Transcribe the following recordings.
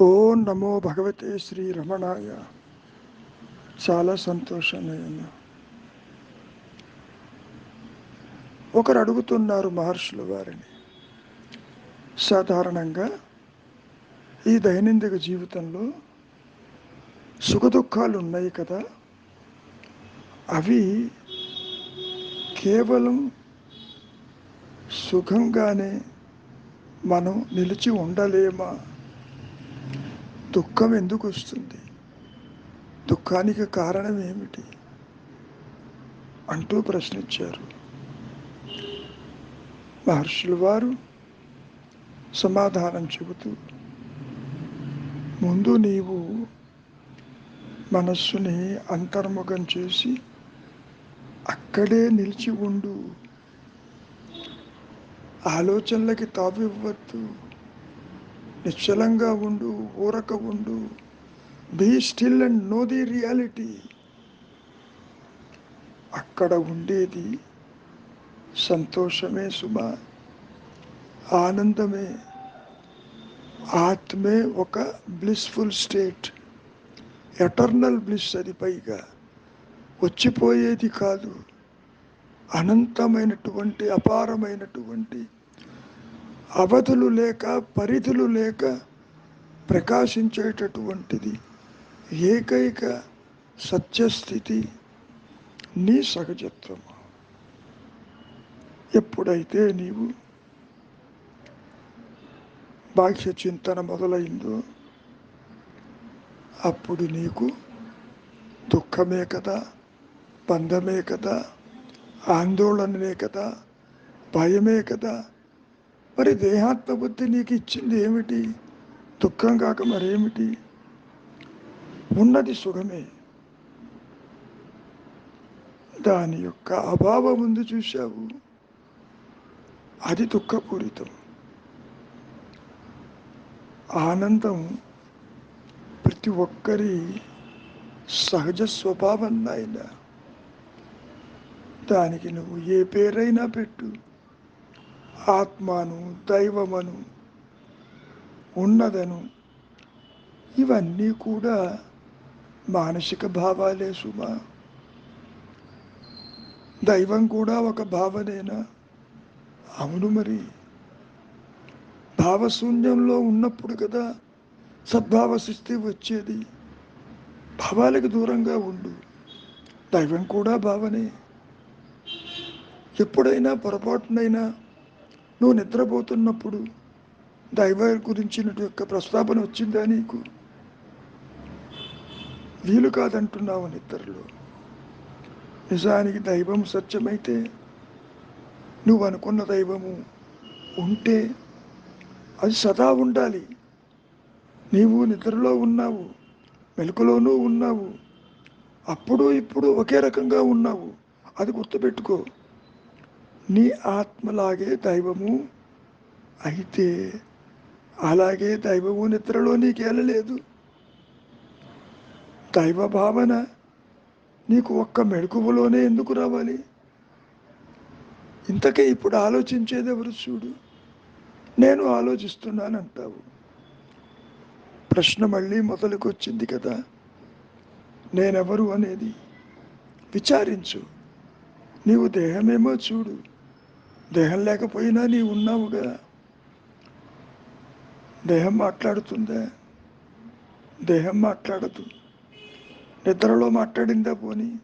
ఓం నమో భగవతే శ్రీ రమణాయ. చాలా సంతోషమైన ఒకరు అడుగుతున్నారు మహర్షులు వారిని. సాధారణంగా ఈ దైనందిక జీవితంలో సుఖదుఖాలు ఉన్నాయి కదా. అవి కేవలం సుఖంగానే మనం నిలిచి ఉండలేమా? దుఃఖం ఎందుకు వస్తుంది? దుఃఖానికి కారణం ఏమిటి? అంటూ ప్రశ్నించారు. మహర్షుల వారు సమాధానం చెబుతూ ముందు నీవు మనస్సుని అంతర్ముఖం చేసి అక్కడే నిలిచి ఉండు. ఆలోచనలకి తావివ్వద్దు. నిశ్చలంగా ఉండు ఊరక ఉండు. Be still and know the reality అక్కడ ఉండేది సంతోషమే సుమ ఆనందమే. ఆత్మే ఒక బ్లిస్ఫుల్ స్టేట్ ఎటర్నల్ బ్లిస్ అది పైగా. వచ్చిపోయేది కాదు అనంతమైనటువంటి అపారమైనటువంటి అవధులు లేక పరిధులు లేక ప్రకాశించేటటువంటిది. ఏకైక సత్యస్థితి నీ సహజత్వము? ఎప్పుడైతే నీవు బాహ్య చింతన మొదలైందో అప్పుడు నీకు దుఃఖమే కదా బంధమే కదా ఆందోళననే కదా భయమే కదా మరి దేహాత్మ బుద్ధి నీకు ఇచ్చింది ఏమిటి? దుఃఖం కాక మరేమిటి? ఉన్నది సుఖమే. దాని యొక్క అభావం ముందు చూశావు. అది దుఃఖపూరితం. ఆనందం ప్రతి ఒక్కరి సహజ స్వభావం నాయన. దానికి నువ్వు ఏ పేరైనా పెట్టు. ఆత్మను దైవమను ఉన్నదను ఇవన్నీ కూడా మానసిక భావాలే సుమా. దైవం కూడా ఒక భావనేనా? అవును మరి. భావశూన్యంలో ఉన్నప్పుడు కదా సద్భావ సృష్టి వచ్చేది. భావాలకు దూరంగా ఉండు. దైవం కూడా భావనే. ఎప్పుడైనా పొరపాటునైనా నువ్వు నిద్రపోతున్నప్పుడు దైవ గురించిన యొక్క ప్రస్తాపన వచ్చిందా నీకు? వీలు కాదంటున్నావు నిద్రలో. నిజానికి దైవం సత్యమైతే నువ్వు అనుకున్న దైవము ఉంటే అది సదా ఉండాలి. నీవు నిద్రలో ఉన్నావు మెలకులోనూ ఉన్నావు అప్పుడు ఇప్పుడు ఒకే రకంగా ఉన్నావు. అది గుర్తుపెట్టుకో. నీ ఆత్మలాగే దైవము అయితే అలాగే దైవము నిద్రలో నీకు దైవ భావన నీకు ఒక్క మెడుకువలోనే ఎందుకు రావాలి? ఇంతకే ఇప్పుడు ఆలోచించేది ఎవరు చూడు? నేను ఆలోచిస్తున్నానంటావు. ప్రశ్న మళ్ళీ మొదలుకొచ్చింది కదా. నేనెవరు అనేది విచారించు. నీవు దేహమేమో చూడు. దేహం లేకపోయినా నీవు ఉన్నావుగా దేహం మాట్లాడుతుందా? దేహం మాట్లాడదు. నిద్రలో మాట్లాడిందా పోని?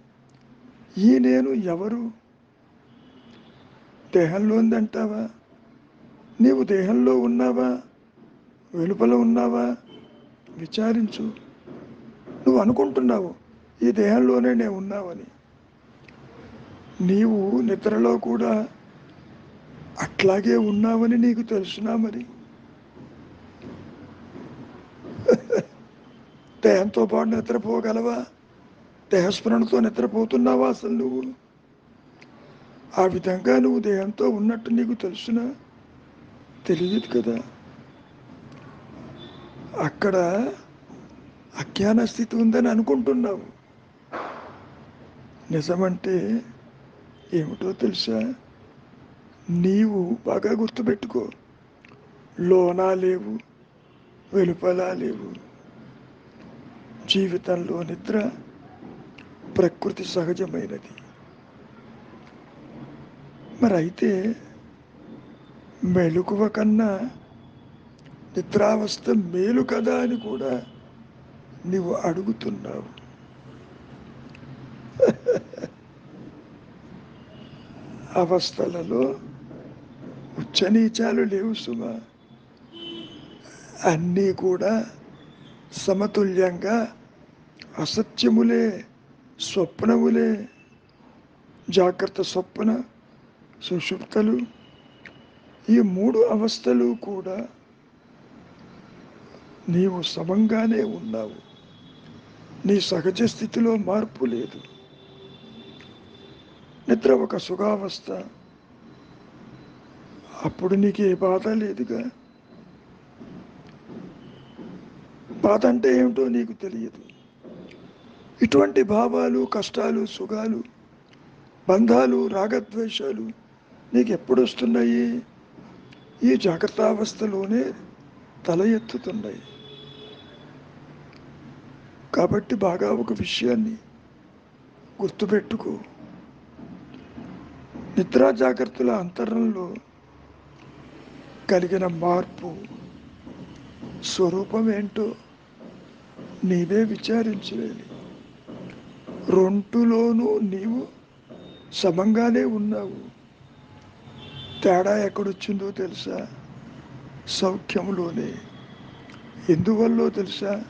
ఈ నేను ఎవరు? దేహంలో ఉందంటావా? నీవు దేహంలో ఉన్నావా? వెలుపల ఉన్నావా? విచారించు. నువ్వు అనుకుంటున్నావు ఈ దేహంలోనే నేను ఉన్నావని. నీవు నిద్రలో కూడా అట్లాగే ఉన్నావని నీకు తెలుసునా మరి? దేహంతో పాటు నిద్రపోగలవా? దేహస్మరణతో నిద్రపోతున్నావా అసలు నువ్వు? ఆ విధంగా నువ్వు దేహంతో ఉన్నట్టు నీకు తెలుసునా? తెలియదు కదా. అక్కడ అజ్ఞాన స్థితి ఉందని అనుకుంటున్నావు. నిజమంటే ఏమిటో తెలుసా? నీవు బాగా గుర్తుపెట్టుకో. లోనా లేవు వెలుపల లేవు. జీవితంలో నిద్ర ప్రకృతి సహజమైనది. మరి అయితే మెలకువ కన్నా నిద్రావస్థ మేలు కదా అని కూడా నీవు అడుగుతున్నావు. అవస్థలలో ఉచ్చనీచాలు లేవు సుమా. అన్నీ కూడా సమతుల్యంగా అసత్యములే స్వప్నములే. జాగ్రత్త స్వప్న సుషుప్తలు. ఈ మూడు అవస్థలు కూడా నీవు సమంగానే ఉన్నావు. నీ సహజ స్థితిలో మార్పు లేదు. నిద్ర ఒక సుఖావస్థ. అప్పుడు నీకు ఏ బాధ లేదుగా? బాధ అంటే ఏమిటో నీకు తెలియదు. ఇటువంటి భావాలు కష్టాలు సుఖాలు బంధాలు రాగద్వేషాలు నీకు ఎప్పుడు వస్తున్నాయి? ఈ జాగ్రత్తావస్థలోనే తల ఎత్తుతున్నాయి. కాబట్టి బాగా ఒక విషయాన్ని గుర్తుపెట్టుకో. నిద్రా జాగ్రత్తల అంతరంలో కలిగిన మార్పు స్వరూపం ఏంటో నీవే విచారించలేని. రెండులోనూ నీవు సమంగానే ఉన్నావు. తేడా ఎక్కడొచ్చిందో తెలుసా? సౌఖ్యంలోనే. ఎందువల్లో తెలుసా?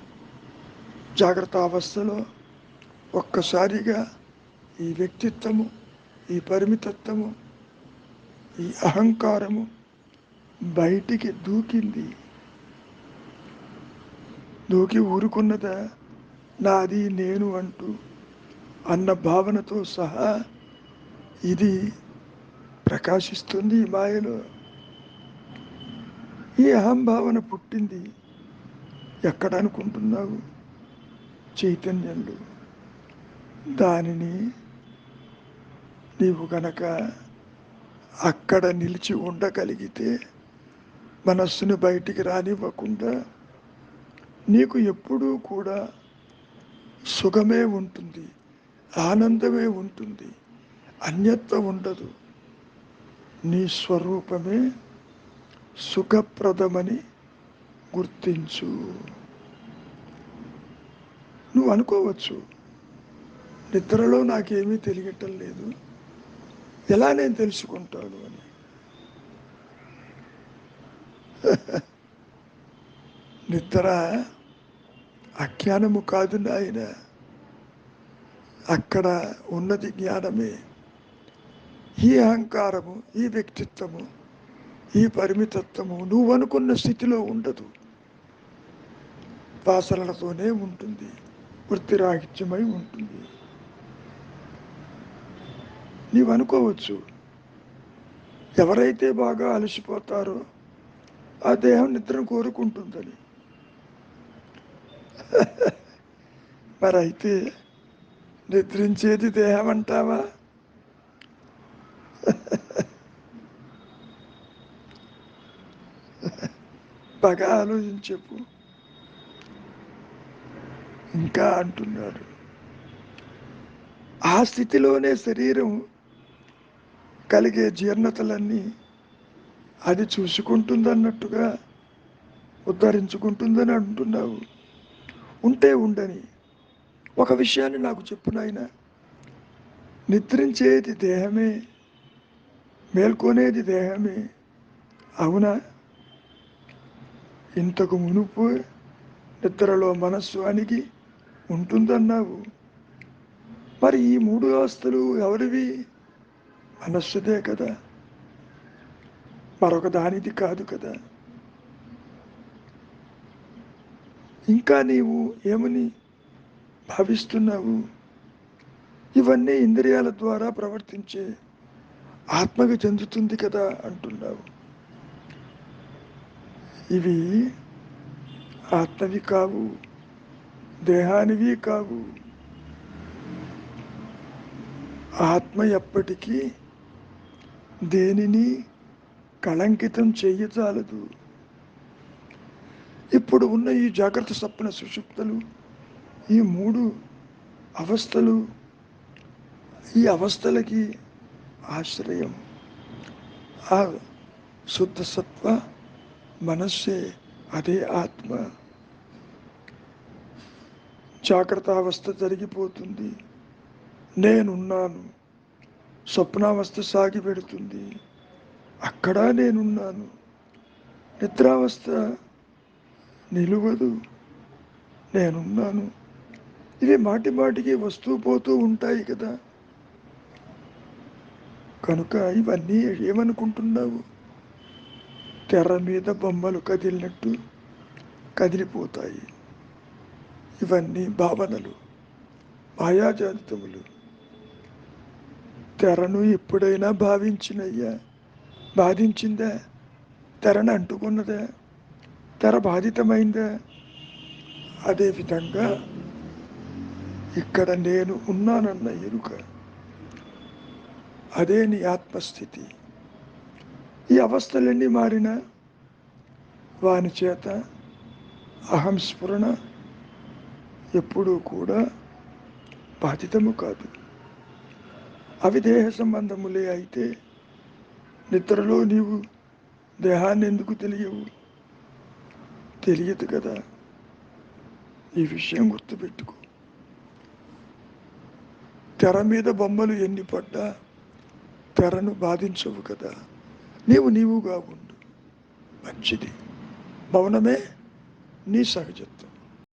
జాగ్రత్త అవస్థలో ఒక్కసారిగా ఈ వ్యక్తిత్వము ఈ పరిమితత్వము ఈ అహంకారము బయటికి దూకింది. దూకి ఊరుకున్నదా? నాది నేను అంటూ అన్న భావనతో సహా ఇది ప్రకాశిస్తుంది మాయలో. ఈ అహంభావన పుట్టింది ఎక్కడ అనుకుంటున్నావు చైతన్యంలో. దానిని నీవు గనక అక్కడ నిలిచి ఉండగలిగితే మనస్సును బయటికి రానివ్వకుండా నీకు ఎప్పుడూ కూడా సుఖమే ఉంటుంది ఆనందమే ఉంటుంది అన్యత్వ ఉండదు. నీ స్వరూపమే సుఖప్రదమని గుర్తించు. నువ్వు అనుకోవచ్చు నిద్రలో నాకేమీ తెలియటం లేదు ఎలా నేను తెలుసుకుంటాను అని. నిద్ర అజ్ఞానము కాదు నాయన. అక్కడ ఉన్నది జ్ఞానమే. ఈ అహంకారము ఈ వ్యక్తిత్వము ఈ పరిమితత్వము నువ్వు అనుకున్న స్థితిలో ఉండదు. వాసనలతోనే ఉంటుంది వృత్తిరాహిత్యమై ఉంటుంది. నీవు అనుకోవచ్చు ఎవరైతే బాగా అలసిపోతారో ఆ దేహం నిద్రను కోరుకుంటుందని. మరి అయితే నిద్రించేది దేహం అంటావా? బాగా ఆలోచించి చెప్పు ఇంకా అంటున్నాడు. ఆ స్థితిలోనే శరీరం కలిగే జీర్ణతలన్నీ అది చూసుకుంటుందన్నట్టుగా ఉద్ధరించుకుంటుందని అంటున్నావు. ఉంటే ఉండని ఒక విషయాన్ని నాకు చెప్పు నాయన. నిద్రించేది దేహమే మేల్కొనేది దేహమే అవునా? ఇంతకు మునుపు నిద్రలో మనస్సు అణిగి ఉంటుందన్నావు. మరి ఈ మూడు అవస్థలు ఎవరివి? మనస్సుదే కదా. మరొక దానిది కాదు కదా. ఇంకా నీవు ఏమని భావిస్తున్నావు? ఇవన్నీ ఇంద్రియాల ద్వారా ప్రవర్తించే ఆత్మకు చెందుతుంది కదా అంటున్నావు. ఇవి ఆత్మవి కావు దేహానివి కావు. ఆత్మ ఎప్పటికీ దేనిని కళంకితం చెయ్యచాలదు ఇప్పుడు ఉన్న ఈ జాగ్రత్త సప్న సుషుప్తలు ఈ మూడు అవస్థలు ఈ అవస్థలకి ఆశ్రయం. ఆ శుద్ధ సత్వ మనస్సే అదే ఆత్మ. జాగ్రత్త అవస్థ జరిగిపోతుంది. నేనున్నాను. స్వప్నావస్థ సాగి పెడుతుంది. అక్కడ నేనున్నాను. నిద్రావస్థ నిలువదు. నేనున్నాను. ఇవి మాటి మాటికి వస్తూ పోతూ ఉంటాయి కదా. కనుక ఇవన్నీ ఏమనుకుంటున్నావు? తెర మీద బొమ్మలు కదిలినట్టు కదిలిపోతాయి. ఇవన్నీ భావనలు మాయాజాతములు తెరను ఎప్పుడైనా భావించినయ్యా. బాధించిందా తెరను అంటుకున్నదా తెర బాధితమైందా అదేవిధంగా ఇక్కడ నేను ఉన్నానన్న ఎరుక అదే నీ ఆత్మస్థితి ఈ అవస్థలన్నీ మారిన వాని చేత అహం స్ఫురణ ఎప్పుడూ కూడా బాధితము కాదు అవి దేహ సంబంధములే అయితే నిద్రలో నీవు దేహాన్ని ఎందుకు తెలియవు? తెలియదు కదా. ఈ విషయం గుర్తుపెట్టుకో. తెర మీద బొమ్మలు ఎన్ని పడ్డా తెరను బాధించవు కదా. నీవు నీవుగా ఉండు. మంచిది. మౌనమే నీ సహజత్వం.